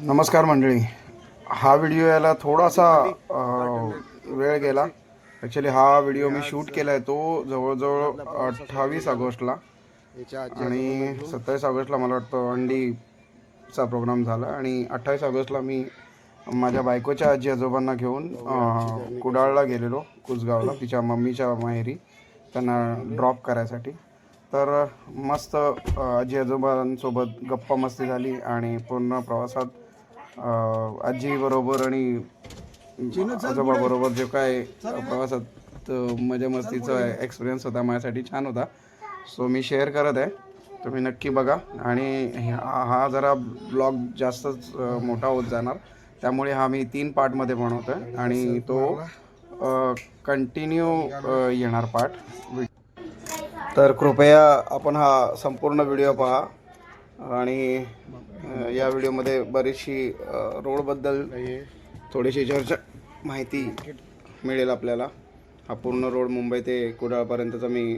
नमस्कार मंडळी. हा व्हिडिओ याला थोडासा वेळ गेला. ॲक्च्युली हा व्हिडिओ मी शूट केला आहे तो जवळजवळ अठ्ठावीस ऑगस्टला. आणि सत्तावीस ऑगस्टला मला वाटतं अंडीचा प्रोग्राम झाला. आणि अठ्ठावीस ऑगस्टला मी माझ्या बायकोच्या आजी आजोबांना घेऊन कुडाळला गेलेलो कुसगावला तिच्या मम्मीच्या माहेरी त्यांना ड्रॉप करायसाठी. तर मस्त आजी आजोबांसोबत गप्पा मस्ती झाली आणि पूर्ण प्रवासात आजीबरोबर आणि आजोबाबरोबर जे काय प्रवासात मजा मस्तीचा एक्सपिरियन्स होता माझ्यासाठी छान होता. सो मी शेअर करत आहे. तुम्ही नक्की बघा. आणि हा जरा ब्लॉग जास्तच मोठा होत जाणार. त्यामुळे हा मी तीन पार्टमध्ये बनवतो आहे आणि तो कंटिन्यू येणार पार्ट तर कृपया आपण हा संपूर्ण व्हिडिओ पहा. आणि या व्हिडिओमध्ये बरीचशी रोडबद्दल थोडीशी चर्चा माहिती मिळेल आपल्याला. हा पूर्ण रोड मुंबई ते कुडाळपर्यंतचा मी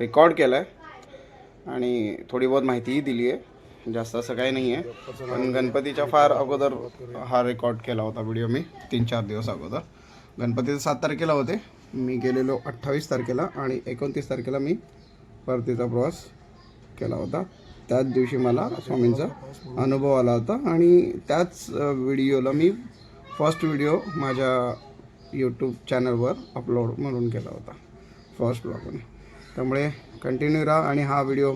रेकॉर्ड केला आहे आणि थोडी बहुत माहितीही दिली आहे जास्त असं काही नाही आहे पण गणपतीच्या फार अगोदर हा रेकॉर्ड केला होता व्हिडिओ मी तीन चार दिवस अगोदर. गणपतीचं सात तारखेला होते. मी गेलेलो अठ्ठावीस तारखेला आणि एकोणतीस तारखेला मी परतीचा प्रवास केला होता. त्याच दिवशी मला स्वामींचा अनुभव आला होता आणि त्याच व्हिडिओला मी फर्स्ट व्हिडिओ माझ्या यूट्यूब चॅनलवर अपलोड म्हणून केला होता. फर्स्ट ब्लॉगने त्यामुळे कंटिन्यू राहा आणि हा व्हिडिओ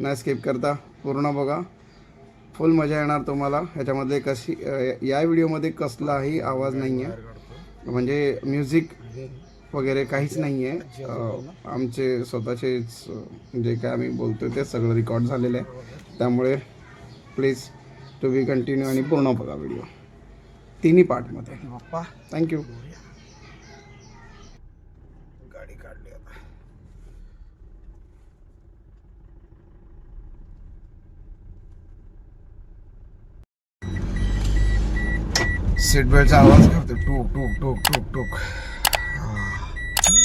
न स्किप करता पूर्ण बघा. फुल मजा येणार तुम्हाला. ह्याच्यामध्ये कशी या व्हिडिओमध्ये कसलाही आवाज नाही आहे म्हणजे म्युझिक वगैरे काहीच नाही आहे आमचे स्वतःचेच जे काय आम्ही बोलतो ते सगळं रेकॉर्ड झालेलं आहे. त्यामुळे प्लीज तुम्ही कंटिन्यू आणि पूर्ण बघा व्हिडिओ तिन्ही पार्टमध्ये थँक्यू गाडी काढली आता. सीट बेल्टचा आवाज करतो टूक टूक टूक टूक टूक.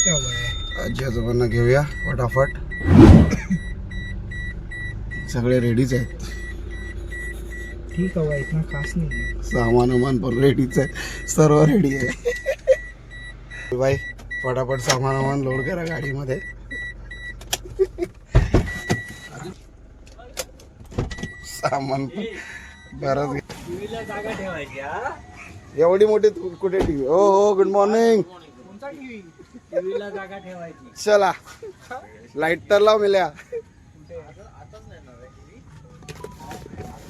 आजी आजोबांना घेऊया फटाफट सगळे रेडीच आहेत. ठीक आहे इतना खास नाही सामान वामान पण रेडीच आहे सर्व रेडी आहे. बाई फटाफट सामान वामान लोड करा गाडीमध्ये. सामान पण बरंच घे- जागा ठेवायची एवढी मोठी कुठे टीव्ही? हो हो गुड मॉर्निंग टीव्हीला जागा ठेवायची. चला. लाइट तर लाव मिल्या.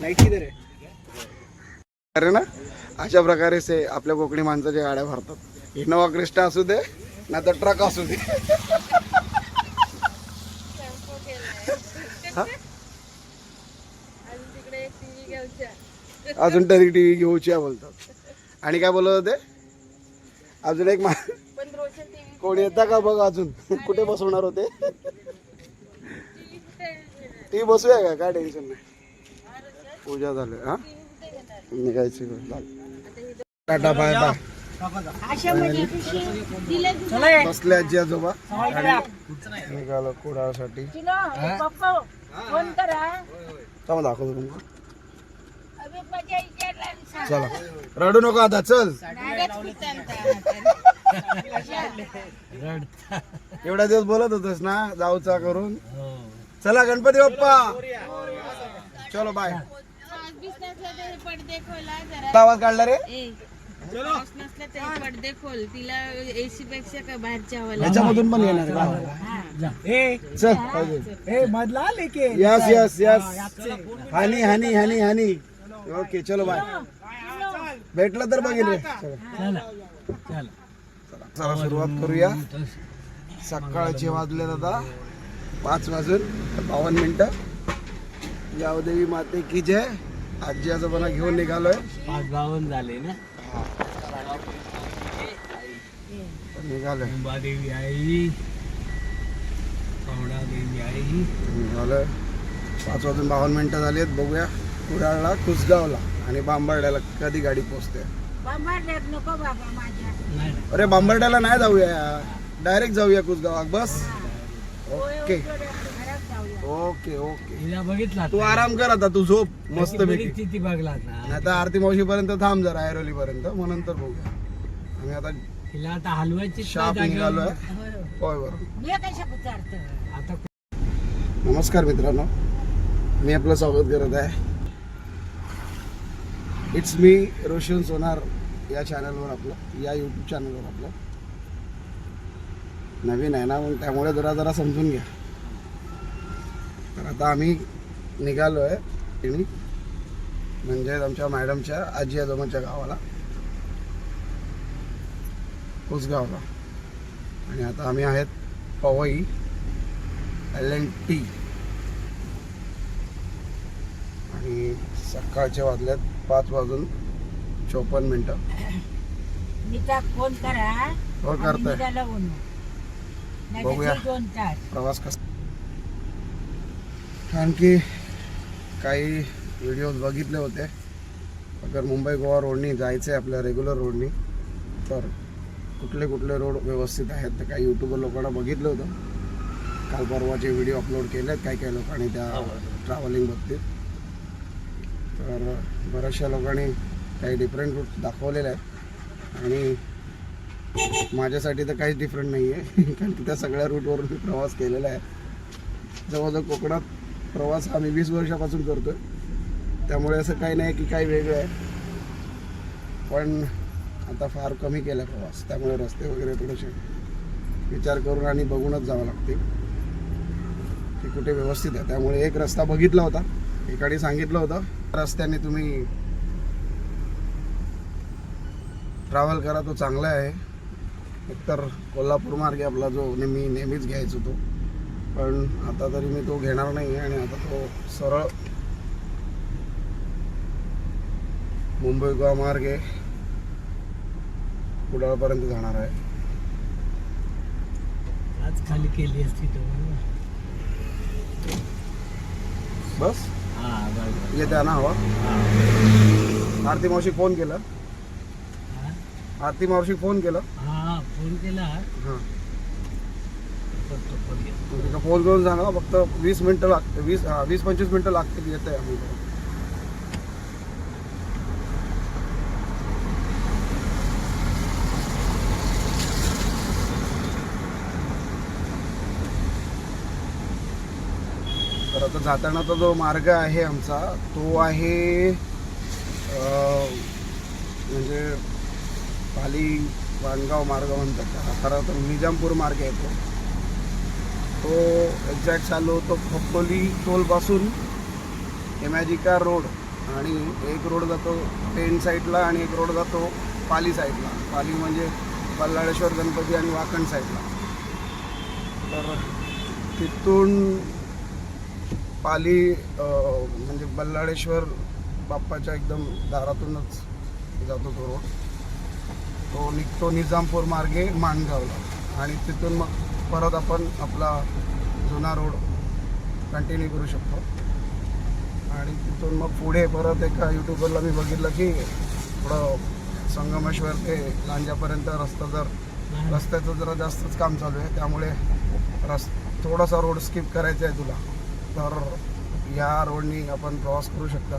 लाइट अरे ना अशा प्रकारे से आपल्या कोकणी माणसाच्या गाड्या भरतात. इनोवा क्रिस्टा असू दे ना तर ट्रक असू दे? अजून तरी टी व्ही घेऊची आहे बोलतात. आणि काय बोलत होते? अजून एक मा कोणी येता का बघ अजून? कुठे बसवणार होते? ती बसूया का? काय टेन्शन नाही. पूजा झाली हा? निघायची. Tata bye bye. बसले आजी आजोबा. निघालो कुडाळसाठी. थांबा दाखवतो विचारला चला. रडू नको आता चल. एवढ्या दिवस बोलत होतस ना जाऊचा करून. चला गणपती बाप्पा. चलो बाय पडदे खोला जरा आवाज काढला रे? ए नसला तरी पडदे खोल. तिला एसी पेक्षा का बाहेरच्या हवाला याच्यामधून पण येणार का? ए चल. पाहिजे ए मधला लेके yes yes yes honey honey honey honey. Okay चलो बाय भेटलं तर बघेल रे. चला. चला. सुरुवात करूया. सकाळचे वाजले आता पाच वाजून बावन्न मिनिटं. यावदेवी माते की जय. आजी आजोबांना घेऊन निघालोय. पाच बावन्न झाले ना? निघालोय. देवी आई कवडा देवी आई. निघालोय. पाच वाजून बावन्न मिनिटं झाली आहेत बघूया. कुडाळला कुसगावला आणि बांबर्ड्याला कधी गाडी पोचते बांबाडण्यात नको बाबा माझ्या. नाही अरे बांबर्ड्याला नाही जाऊया. डायरेक्ट जाऊया कुसगावात. बस. ओके घरात जाऊया. ओके ओके हिला बघितला तू आराम कर आता तू झोप मस्त पैकी ती बघला नाही तर आरती मावशी पर्यंत थांब जरा ऐरोली पर्यंत मग नंतर बघूया. आम्ही आता हिला आता हलवायची शाप निघालोय. होय बरोबर आता नमस्कार मित्रांनो. मी आपलं स्वागत करत आहे. इट्स मी रोशन सोनार या चॅनलवर आपलं या यूट्यूब चॅनलवर आपलं. नवीन आहे ना मग त्यामुळे जरा जरा समजून घ्या. तर आता आम्ही निघालो आहे तिने म्हणजे आमच्या मॅडमच्या आजी आजोबांच्या गावाला. कुसगावला. आणि आता आम्ही आहेत पवई एल एन टी. आणि सकाळच्या वाजल्यात पाच वाजून चोपन्न मिनटं. नीता फोन करा. हो करतोय. तर बघूया. प्रवास कसा आणखी काही व्हिडिओज बघितले होते. अगर मुंबई गोवा रोडनी जायचं आहे आपल्या रेग्युलर रोडनी तर कुठले कुठले रोड व्यवस्थित आहेत ते काही यूट्यूबर लोकांना बघितलं होतं. काल परवाचे व्हिडिओ अपलोड केले आहेत काही काही लोकांनी त्या ट्रॅव्हलिंग बाबतीत. तर बऱ्याचशा लोकांनी काही डिफरंट रूट दाखवलेले आहेत. आणि माझ्यासाठी तर काहीच डिफरंट नाही आहे कारण की त्या सगळ्या रूटवरून मी प्रवास केलेला आहे. जवळजवळ कोकणात प्रवास आम्ही वीस वर्षापासून करतो आहे त्यामुळे असं काही नाही की काही वेगळं आहे. पण आता फार कमी केला प्रवास. त्यामुळे रस्ते वगैरे थोडेसे विचार करून आणि बघूनच जावं लागते की कुठे व्यवस्थित आहे. त्यामुळे एक रस्ता बघितला होता. एकाने सांगितलं होतं. रस्त्याने तुम्ही ट्रॅव्हल करा तो चांगला आहे. एकतर कोल्हापूर मार्गे आपला जो नेहमी नेहमीच घ्यायचो तो. पण आता तरी मी तो घेणार नाही आणि आता तो सरळ मुंबई गोवा मार्गे कुडाळपर्यंत जाणार आहे. आज खाली केली असती. बस. हा बरोबर येते ना हवा. आरती मावशी फोन केला? आरती मावशी फोन केला. हा फोन केला. हां. फोन करून सांगा फक्त वीस मिनटं लागते वीस वीस पंचवीस मिनटं लागतील येत आहे आम्ही. जातानाचा जो मार्ग आहे आमचा तो आहे म्हणजे पाली वाणगाव मार्ग म्हणतात त्याला. खरं तर निजामपूर मार्ग येतो तो. तो एक्झॅक्ट चालू होतो खोपोली टोलपासून इमॅजिका रोड आणि एक रोड जातो पेन साईडला आणि एक रोड जातो पाली साईडला. पाली म्हणजे बल्लाळेश्वर गणपती आणि वाकण साईडला. तर तिथून पाली म्हणजे बल्लाळेश्वर बाप्पाच्या एकदम दारातूनच जातो तो रोड. तो निघतो निजामपूर मार्गे माणगावला. आणि तिथून मग परत आपण आपला जुना रोड कंटिन्यू करू शकतो. आणि तिथून मग पुढे परत एका यूट्यूबरला मी बघितलं की थोडं संगमेश्वर ते लांजापर्यंत रस्ता जर रस्त्याचं जरा जास्तच काम चालू आहे. त्यामुळे रस् थोडासा रोड स्किप करायचा आहे तुला. तर या रोडनी आपण प्रवास करू शकता.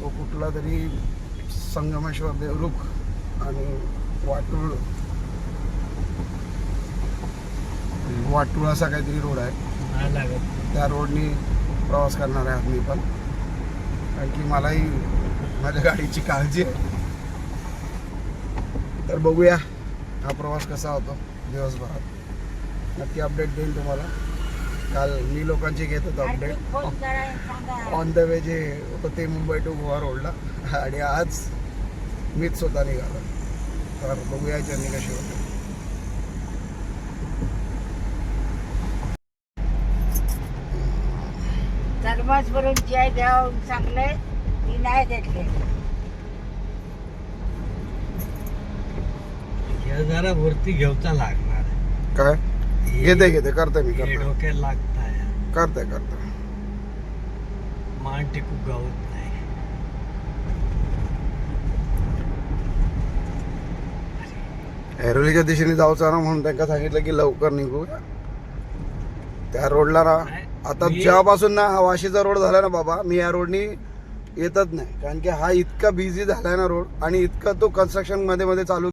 तो कुठला तरी संगमेश्वर देवरुख आणि वाटूळ. वाटूळ असा काहीतरी रोड आहे. त्या रोडनी प्रवास करणार आहे मी पण. कारण की मलाही माझ्या गाडीची काळजी आहे. तर बघूया हा प्रवास कसा होतो दिवसभरात. नक्की अपडेट देईन तुम्हाला. काल मी लोकांची घेत होतो अपडेट. ऑन द वे जे होते मुंबई टू गोवा रोडला आणि आज मीच स्वतः निघालो. तर बघूया जर्नी कशी होते. थर्मास भरून चाय द्यावं चांगलंय ती नाही देतले. हे जरा वरती घेऊचा लागणार. काय? घेते घेते करते मी करते. डोक्याला लागताय. करते करते. मान टिकू ऐरोलीच्या दिशेने जायचं ना म्हणून त्यांना सांगितलं की लवकर निघू. त्या रोडला ना आता जेव्हापासून ना हा वाशीचा रोड झाला ना बाबा मी या रोडनी येतच नाही. कारण की हा इतका बिझी झालाय ना रोड आणि इतका तो कन्स्ट्रक्शनमध्ये मध्ये चालू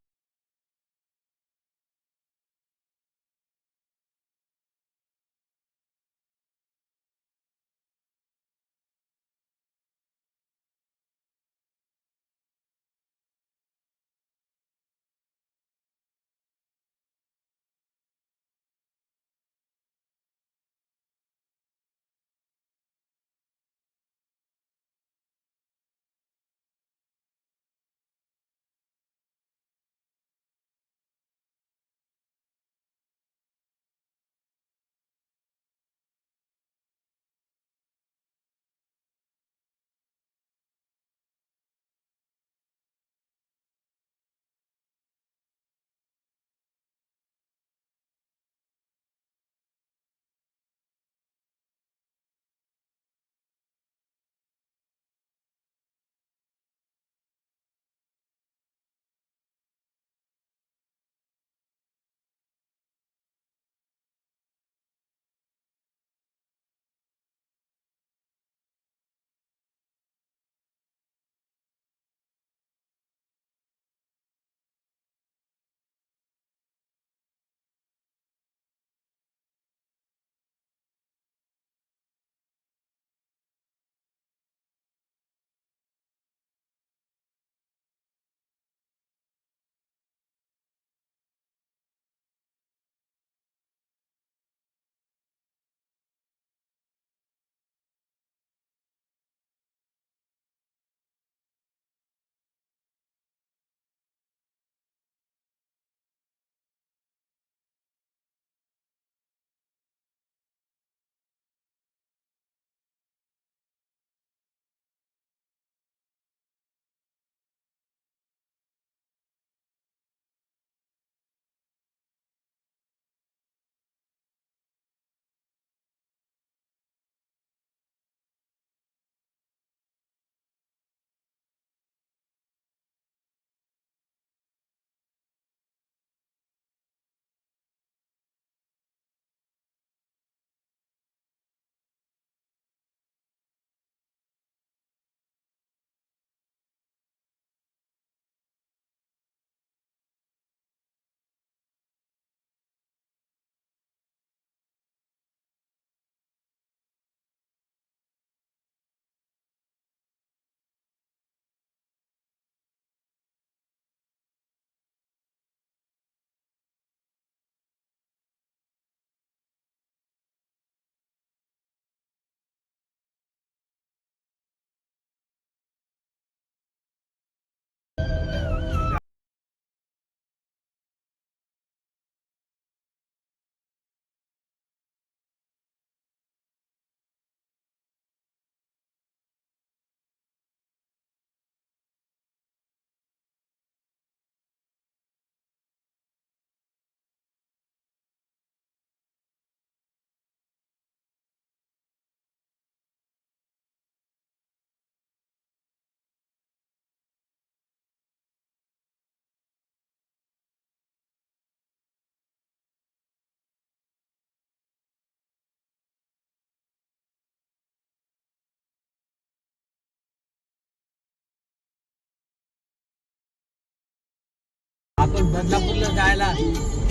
आपण बदलापूरला जायला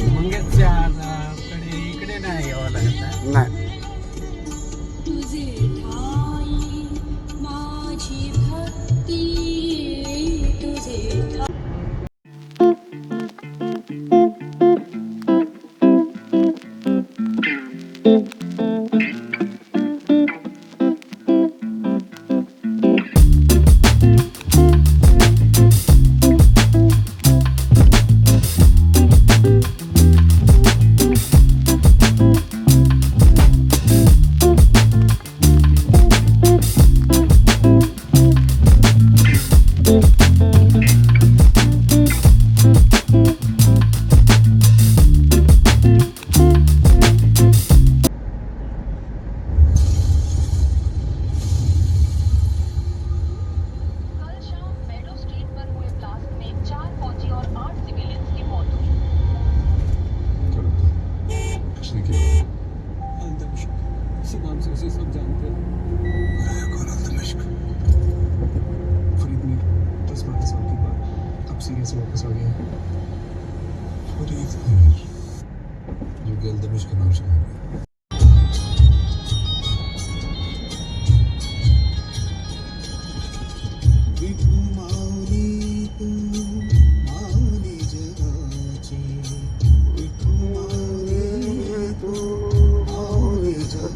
मंगेशच्या इकडे नाही यावं लागत नाही.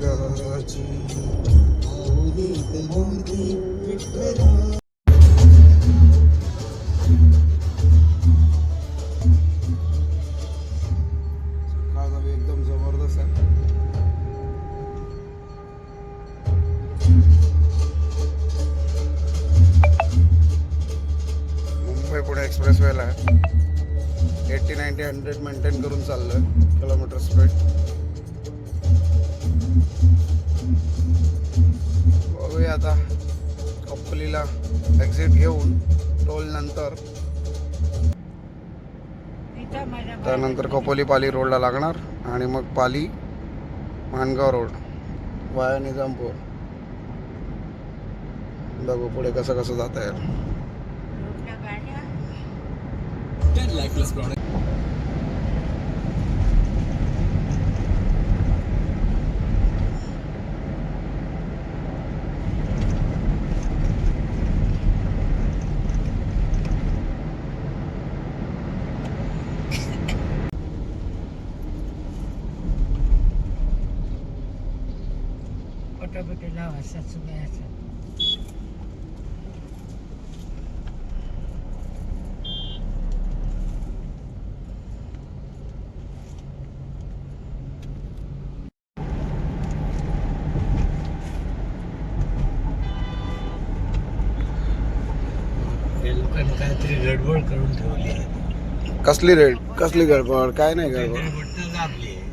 காட்சி ஆயிரத்தை மூன்று விட்டரா त्यानंतर खोपोली पाली रोडला लागणार आणि मग पाली माणगाव रोड. वाया निजामपूर. बघू पुढे कसं कसं जाता येईल. हे काहीतरी गडबड करून ठेवली आहे. कसली रेट कसली गडबड? काय नाही गडबड काहीतरी बटणं दाबली आहे.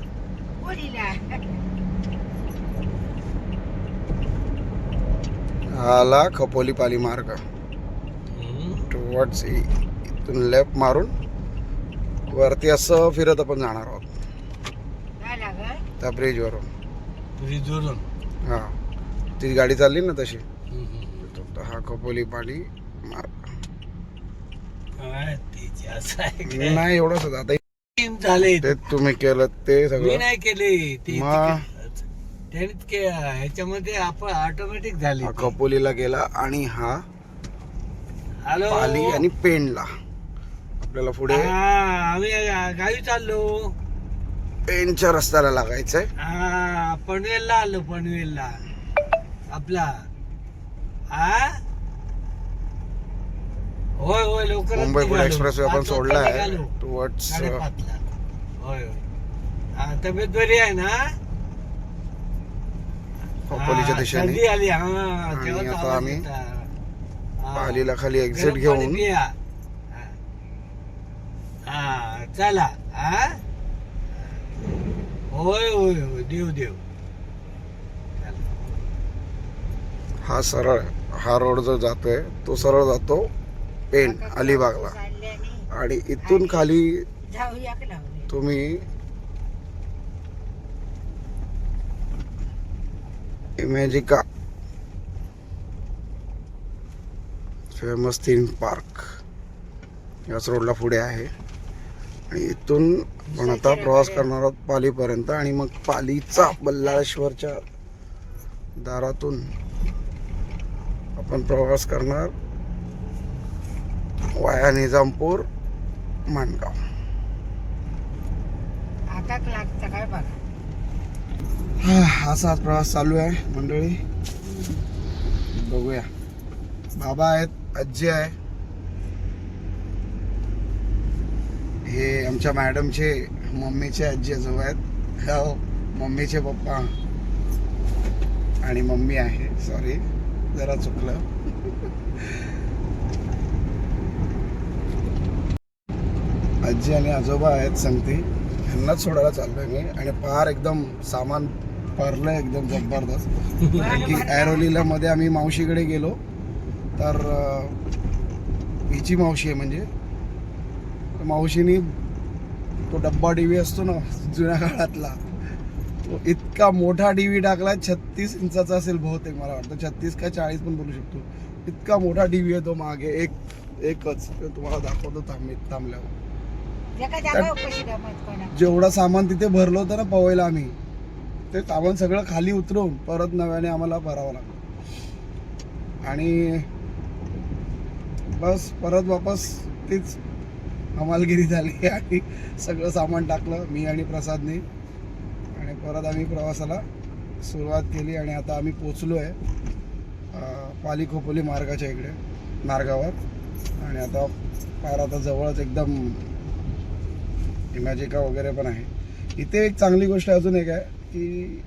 कोणीला हा आला खपोली पाली मार्ग. टुवर्ड्स इथून लेफ्ट मारून वरती असं फिरत आपण जाणार आहोत. त्या ब्रिजवरून पुरी जोरून हा. ती गाडी चालली ना तशी. हा खपोली पाली मार्ग? नाही एवढंच आता झाले. ते तुम्ही केलं ते मी सगळं. नाही केले. ह्याच्यामध्ये आपण ऑटोमॅटिक झाली हा खपोलीला गेला आणि हा हॅलो पाली आणि पेणला. आपल्याला पुढे आम्ही गावी चाललो. पेणच्या रस्त्याला लागायचंय. हा पनवेलला आलो पनवेलला. आपला. हा होय होय लवकर मुंबई पुणे एक्सप्रेस वे आपण सोडला आहे टुवर्ड्स होय. होय तब्येत बरी आहे ना? खोपोलीच्या हा, दिशेने हा आणि आता आम्ही. पालीला खाली एक्झिट घेऊन चला होय होय होय देव देव. हा सरळ हा रोड जो जातोय तो सरळ जातो पेण अलिबागला. आणि इथून खाली तुम्ही इमॅजिका फेमस थीम पार्क. याच रोडला पुढे आहे. आणि इथून आपण आता प्रवास करणार आहोत पालीपर्यंत आणि मग पालीचा बल्लाळेश्वरच्या दारातून आपण प्रवास करणार वाया निजामपूर माणगाव. आता लागतं काय बघा. असा आज प्रवास चालू आहे मंडळी. बघूया. बाबा आहेत आजी आहे. हे आमच्या मॅडमचे मम्मीचे आजी आजोबा आहेत. हो मम्मीचे पप्पा. आणि मम्मी आहे सॉरी जरा चुकलं. आजी आणि आजोबा आहेत सांगते. ह्यांनाच सोडायला चाललोय मी आणि पार एकदम सामान भरलंय एकदम जबरदस्त. की ॲरोलीला मध्ये आम्ही मावशीकडे गेलो. तर हिची मावशी आहे म्हणजे. मावशीनी तो डब्बा टी व्ही असतो ना जुन्या काळातला तो इतका मोठा डी व्ही टाकला छत्तीस इंचाचा असेल बहुतेक मला वाटतं. छत्तीस का चाळीस पण बोलू शकतो. इतका मोठा डी व्ही आहे तो मागे एक एकच. ते तुम्हाला दाखवतो थांब थांबल्यावर. जेवढं सामान तिथे भरलं होतं ना पवईला आम्ही ते सामान सगळं खाली उतरवून परत नव्याने आम्हाला भरावं लागलं. आणि बस परत वापस तीच हमालगिरी झाली आणि सगळं सामान टाकलं मी आणि प्रसादने. आणि परत आम्ही प्रवासाला सुरुवात केली आणि आता आम्ही पोचलो आहे पाली खोपोली मार्गाच्या इकडे मार्गावर. आणि आता फार आता जवळच एकदम इमॅजिका वगैरे पण आहे. इथे एक चांगली गोष्ट अजून एक आहे की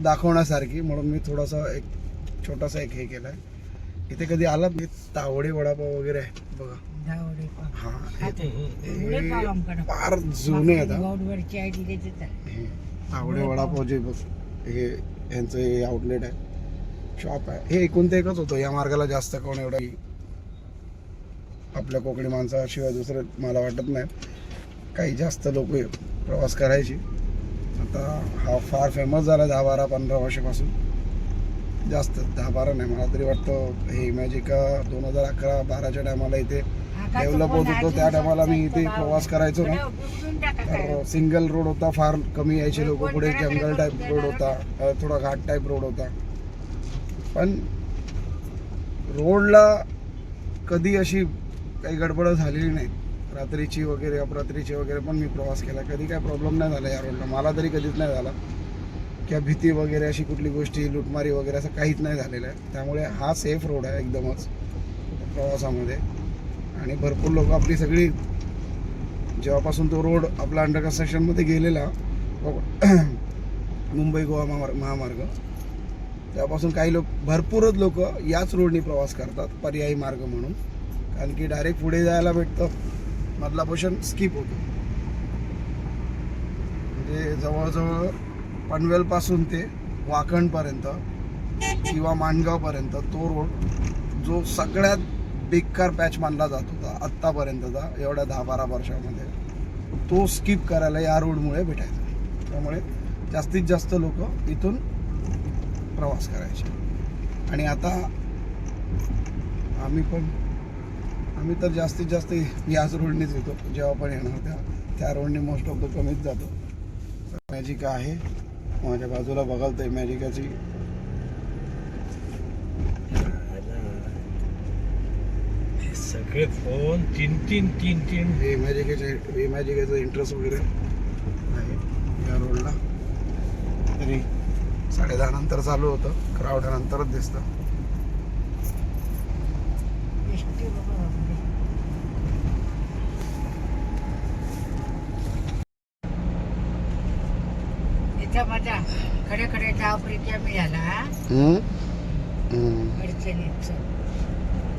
दाखवण्यासारखी म्हणून मी थोडासा एक छोटासा एक हे केला आहे इथे कधी आलात? मी तावडे वडापाव वगैरे आहे बघा. हा. फार जुने तावडे वडापाव जे बघ हे यांचं हे आउटलेट आहे. शॉप आहे. हे एकूण ते एकच होतं. या मार्गाला जास्त कोण एवढं आपल्या कोकणी माणसाशिवाय दुसरं मला वाटत नाही. काही जास्त लोक प्रवास करायची. आता हा फार फेमस झाला दहा बारा पंधरा वर्षापासून. जास्त दहा बारा नाही मला तरी वाटतं हे मॅजिका दोन हजार अकरा बाराच्या टायमाला इथे डेव्हलप होत होतो. त्या टायमाला मी इथे प्रवास करायचो ना. तर सिंगल रोड होता फार कमी यायचे लोक. पुढे जंगल टाईप रोड होता थोडा घाट टाईप रोड होता. पण रोडला कधी अशी काही गडबड झालेली नाही. रात्रीची वगैरे अपरात्रीची वगैरे पण मी प्रवास केला. कधी काय प्रॉब्लेम नाही झाला या रोडला मला तरी कधीच नाही झाला. किंवा भीती वगैरे अशी कुठली गोष्टी लुटमारी वगैरे असं काहीच नाही झालेलं आहे. त्यामुळे हा सेफ रोड आहे एकदमच प्रवासामध्ये. आणि भरपूर लोक आपली सगळी जेव्हापासून तो रोड आपला अंडर कन्स्ट्रक्शनमध्ये गेलेला मुंबई गोवा महामार्ग महामार्ग तेव्हापासून काही लोक भरपूरच लोक याच रोडनी प्रवास करतात पर्यायी मार्ग म्हणून. कारण की डायरेक्ट पुढे जायला भेटतं. मधला पोर्शन स्किप होतो. म्हणजे जवळजवळ पनवेलपासून ते वाकणपर्यंत किंवा माणगावपर्यंत तो रोड जो सगळ्यात बेकार पॅच मानला जात होता आत्तापर्यंतचा एवढ्या दहा बारा वर्षामध्ये तो स्किप करायला या रोडमुळे भेटायचा. त्यामुळे जास्तीत जास्त लोक इथून प्रवास करायचे. आणि आता आम्ही पण आम्ही तर जास्तीत जास्त याच रोडनीच येतो. जेव्हा पण येणार त्या त्या रोडने मोस्ट ऑफ द कमीच जातो. मॅजिका आहे. माझ्या बाजूला बघाल तर मॅजिकाची हे सगळे फोन तीन तीन तीन तीन. हे इमॅजिकेचे इमॅजिकेचं इंटरेस्ट वगैरे आहे या रोडला. तरी साडेदहा नंतर चालू होतं. क्राऊड नंतरच दिसतं. एसटी बघा बापरे. इथं माझा खडे खडे जाव कमी झाला अडचणीच.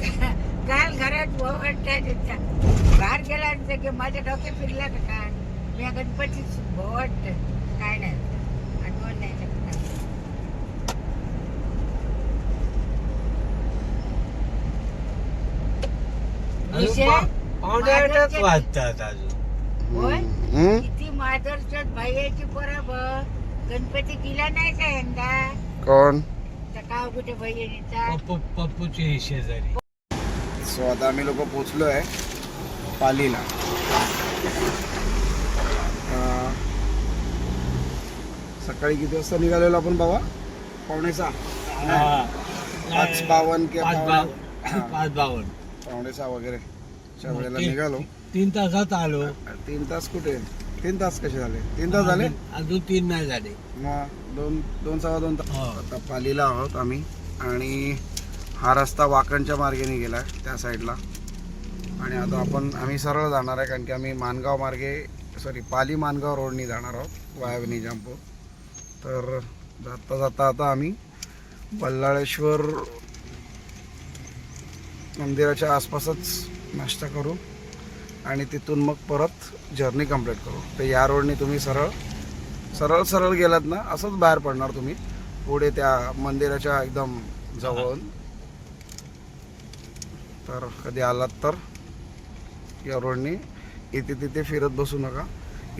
काल घरात बाहेर गेला आणि की माझ्या डोक्यात फिरला का काय? मी गणपती वाटत काय नाही. आठवण नाही शकत विषय? वाजतात अजून. होय? किती माधरच्यात भाईची पोरा बघ गणपती दिला नाही का यंदा कोण? त्या गाव कुठे बहिणीचा? पप्पू पप्पूचे हे शेजारी. सो आता आम्ही लोक पोचलो आहे पालीला. अं, सकाळी किती वाजता निघालेलो आपण बाबा? पावणे सहा. पाच बावन्न किंवा पाच पावणे बाव- पाच बावन्न. पावणे सहा वगैरे. च्या वेळेला तीन- निघालो. तीन तासात आलो. तीन तास कुठे? तीन तास कसे झाले? तीन तास झाले? अजून- तीन नाही झाले. मग दोन दोन सव्वा दोन तास. हो. आता पालीला आहोत आम्ही. आणि हा रस्ता वाकणच्या मार्गेने गेला आहे त्या साईडला. आणि आता आपण आम्ही सरळ जाणार आहे कारण की आम्ही मानगाव मार्गे सॉरी पाली मानगाव रोडनी जाणार आहोत वाया निजामपूर तर जाता जाता आता आम्ही बल्लाळेश्वर मंदिराच्या आसपासच नाश्ता करू. आणि तिथून मग परत जर्नी कंप्लीट करू. तर या रोडने तुम्ही सरळ सरळ सरळ गेलात ना असंच बाहेर पडणार तुम्ही. पुढे त्या मंदिराच्या एकदम जवळून तर कधी आलात तर या रोडने इथे तिथे फिरत बसू नका.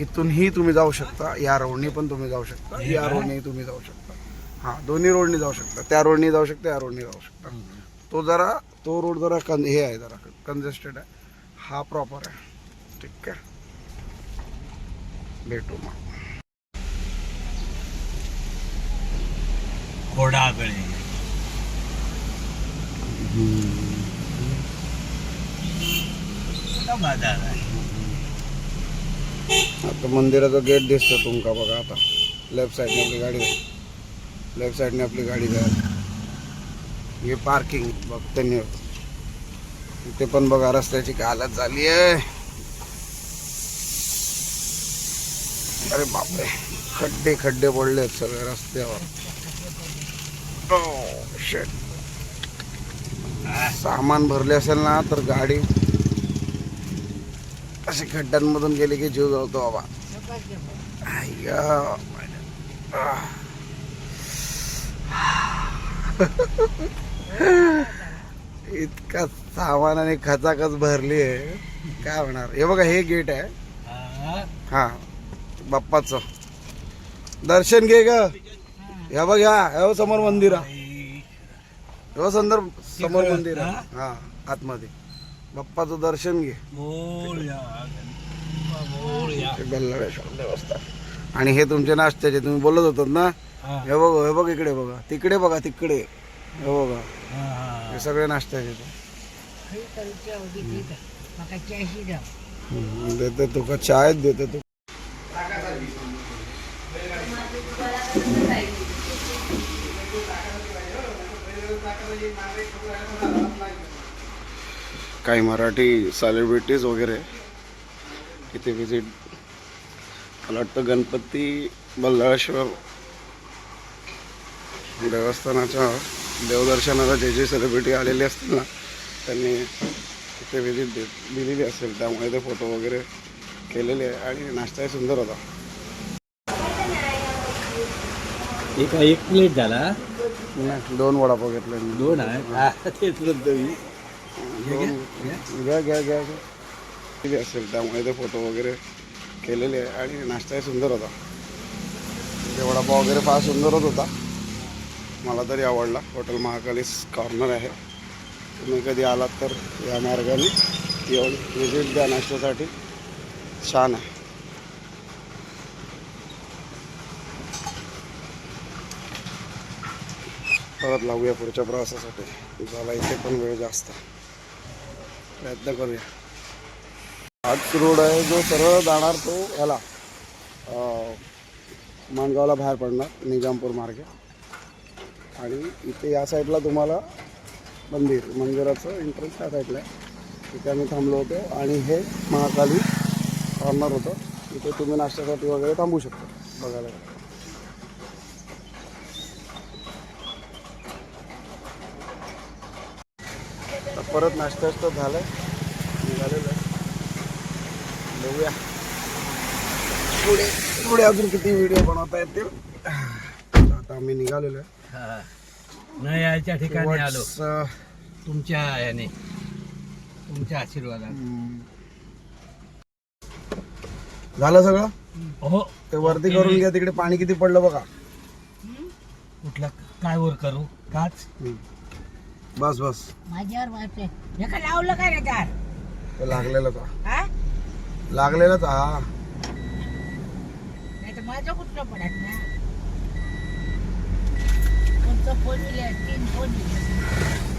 इथूनही तुम्ही जाऊ शकता. या रोडने पण तुम्ही जाऊ शकता. या रोडने तुम्ही जाऊ शकता. हां दोन्ही रोडने जाऊ शकता. त्या रोडने जाऊ शकता या रोडने जाऊ शकता. तो जरा तो रोड जरा कन हे आहे जरा कंजेस्टेड आहे. हा प्रॉपर आहे. ठीक आहे? भेटू मग. घोडागळे मोठा बाजार आहे? आता मंदिराचं गेट दिसतं तुमका बघा आता. लेफ्ट साईडने आपली गाडी लेफ्ट साईडने आपली गाडी जायला हे पार्किंग बघते नाही इथे पण बघा रस्त्याची काय हालत झाली आहे. अरे बापरे खड्डे खड्डे पडले आहेत सगळे रस्त्यावर. हो, सामान भरले असेल ना तर गाडी. असे खड्ड्यांमधून गेले की जीव जातो बाबा. इतका सामान आणि खचाखच भरली आहे. काय होणार? हे बघा हे गेट आहे. हा. हा बाप्पाचं. दर्शन घे ग. ह्या बघ ह्या समोर मंदिर आहे. संदर्भ समोर मंदिर आहे. हा? आतमध्ये. बाप्पाचं दर्शन घे. आणि हे तुमचे नाश्त्याचे तुम्ही बोलत होतात ना? हा. बघ हे बघ इकडे बघा. तिकडे बघा तिकडे. हे बघा. हे सगळे नाश्त्याचे देते तुका चाय देते तू. काही मराठी सेलिब्रिटीज वगैरे इथे विजिट मला वाटतं गणपती बल्लाळेश्वर देवस्थानाच्या देवदर्शनाला जे जे सेलिब्रिटी आलेले असतील ना त्यांनी तिथे विजिट दे दिलेली असेल. त्यामुळे ते फोटो वगैरे केलेले आहे आणि नाश्ताही सुंदर होता. एक एक प्लेट झाला. नाही, दोन वडापाव घेतले मी. दोन आहे? तेच म्हणतो मी. दोन- घ्या. घ्या घ्या घ्या. असेल. त्यामुळे ते फोटो वगैरे केलेले आहे आणि नाश्ताही सुंदर होता. ते वडापाव वगैरे फार सुंदरच होता. मला तरी आवडला. हॉटेल महाकालीस कॉर्नर आहे. तुम्ही कधी आलात तर या मार्गाने येऊन व्हिजिट द्या नाश्त्यासाठी. छान आहे. परत लागूया पुढच्या प्रवासासाठी. झाला इथे पण वेळ जास्त प्रयत्न करूया. हाच रोड आहे जो सरळ जाणार तो ह्याला माणगावला बाहेर पडणार निजामपूर मार्गे. आणि इथे या साईडला तुम्हाला मंदिर मंदिराचं एंट्रन्स त्या साईडला आहे. तिथे आम्ही थांबलो होतो आणि हे महाकाली कॉर्नर होतं. तिथे तुम्ही नाश्त्यासाठी वगैरे थांबू शकता बघायला. परत नाश्ता तर झालं निघालेलं आहे. बघूया. पुढे पुढे अजून किती व्हिडिओ बनवता येतील? आता आम्ही निघालेलो आहे. नाही याच्या ठिकाणी आलो. तुमच्या याने तुमच्या आशीर्वादाने. झालं सगळं? हो. ते वरती करून घ्या तिकडे पाणी किती पडलं बघा. कुठला काय वर करू? काच. बस बस. माझ्यावर वाटते एका लावलं काय रे त्यार ते लागलेलंच हा. हा? लागलेलंच हा. नाही तर माझं कुठलं पडत ना? कोणतं फोन तीन फोन